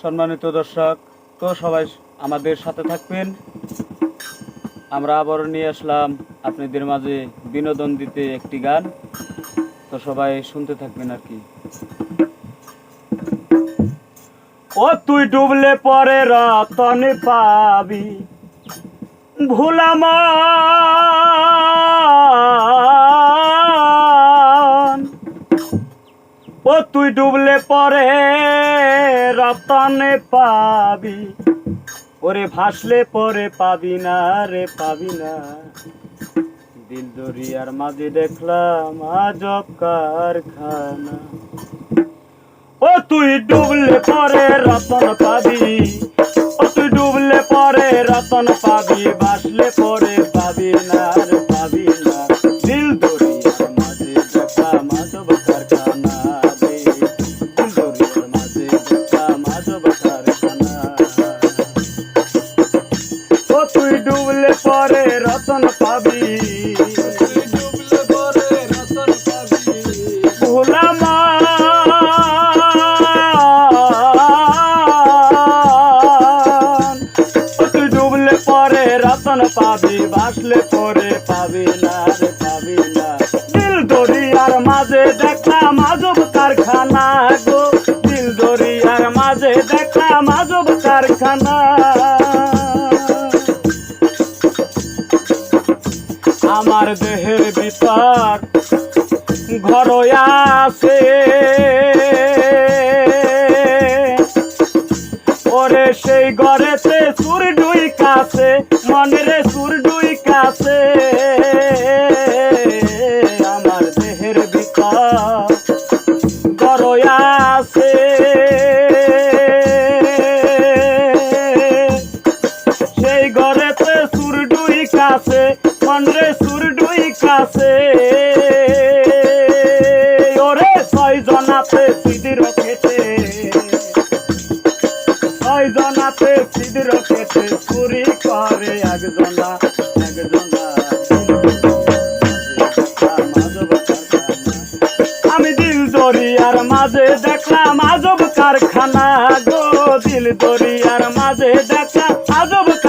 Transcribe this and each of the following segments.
সম্মানিত দর্শক, তো সবাই আমাদের সাথে থাকবেন। আমরা আবারও নিয়ে আসলাম আপনাদের মাঝে বিনোদন দিতে একটি গান। তো সবাই শুনতে থাকবেন আর কি। ও তুই ডুবলে পরে রতন পাবি ভুলামান ও তুই ডুবলে পরে রতনে পাবি। ওরে ভাসলে পরে পাবি না রে, পাবি না। দিল দরিয়ার মাঝে দেখলাম আজব কারখানা। ও তুই ডুবলে পরে রতন পাবি। ও তুই ডুবলে পরে রতন পাবি, ভাসলে পাবি, বাসলে পরে পাবি না রে, পাবি না। দিল দরিয়ার মাঝে দেখলাম আজব কারখানা গো। দিল দরিয়ার মাঝে দেখলাম আজব কারখানা। আমার দেহের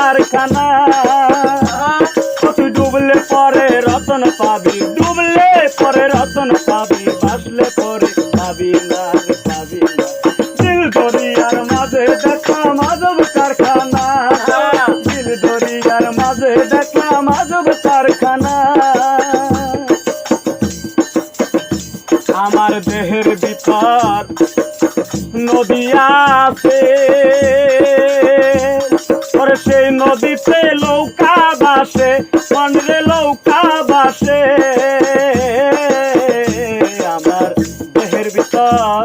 কারখানা। তুই ডুবলে পরে রতন পাবি, ডুবলে পরে রতন পাবি, বাসলে পরে পাবি না পাবি না। দিল দরিয়ার মাঝে দেখলাম আজব কারখানা। দিল দরিয়ার মাঝে দেখলাম আজব কারখানা। আমার দেহের ভিতর নদী আছে। ওরে সেই নদীতে লৌকা বাসে, মনরে লৌকা বাসে। আমার দেহের ভিতর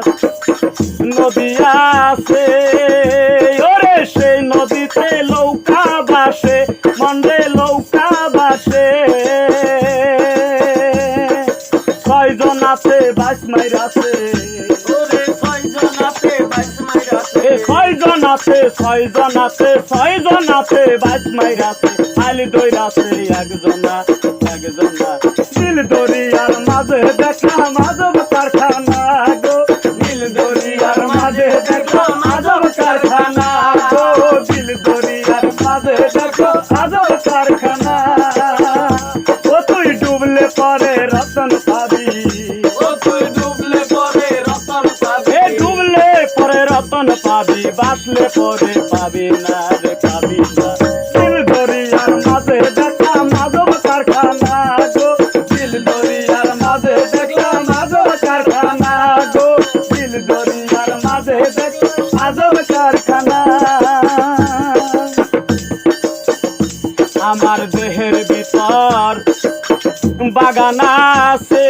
নদী আছে। ওরে সেই নদীতে নৌকা বাসে, মনরে নৌকা বাসে। ছয়জন আছে, বাইশ মাইর আছে। আছে, ছয়জন আছে ছয়জন আছে বাজমাই আছে, খালি দই আছে একজনা একজনা। নীল দরিয়ার মাঝে দেখা আজব কারখানা গো নীল দরিয়ার মাঝে দেখা আজব পাবি বাসলে পরে পাবি না রে পাবি না। দিল দরিয়ার মাঝে দেখলাম আজব কারখানা গো। দিল দরিয়ার মাঝে দেখলাম আজব কারখানা গো। দিল দরিয়ার মাঝে দেখলাম আজব কারখানা। আমার দেহের ভিতর বাগান আছে।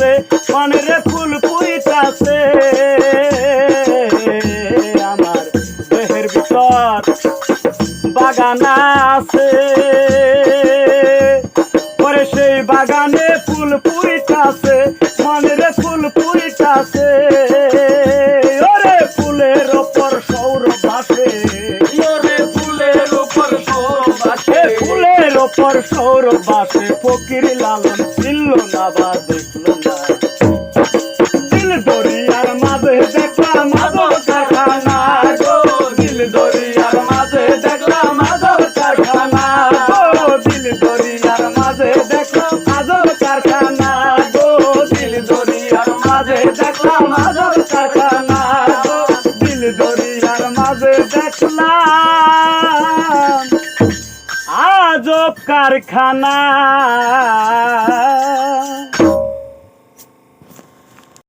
ফুইটাছে মনের ফুল ফুইটাছে আমার দেহের ভিতর বাগান আছে। ওরে সেই বাগানে ফুল ফুইটাছে মনের ফুল ফুইটাছে ওরে ফুলের ওপর সৌর ভাসে। এ ফুলের ওপর সৌর বাসে ফকির লালন ছিল না বা দেখলাম আজব কারখানা।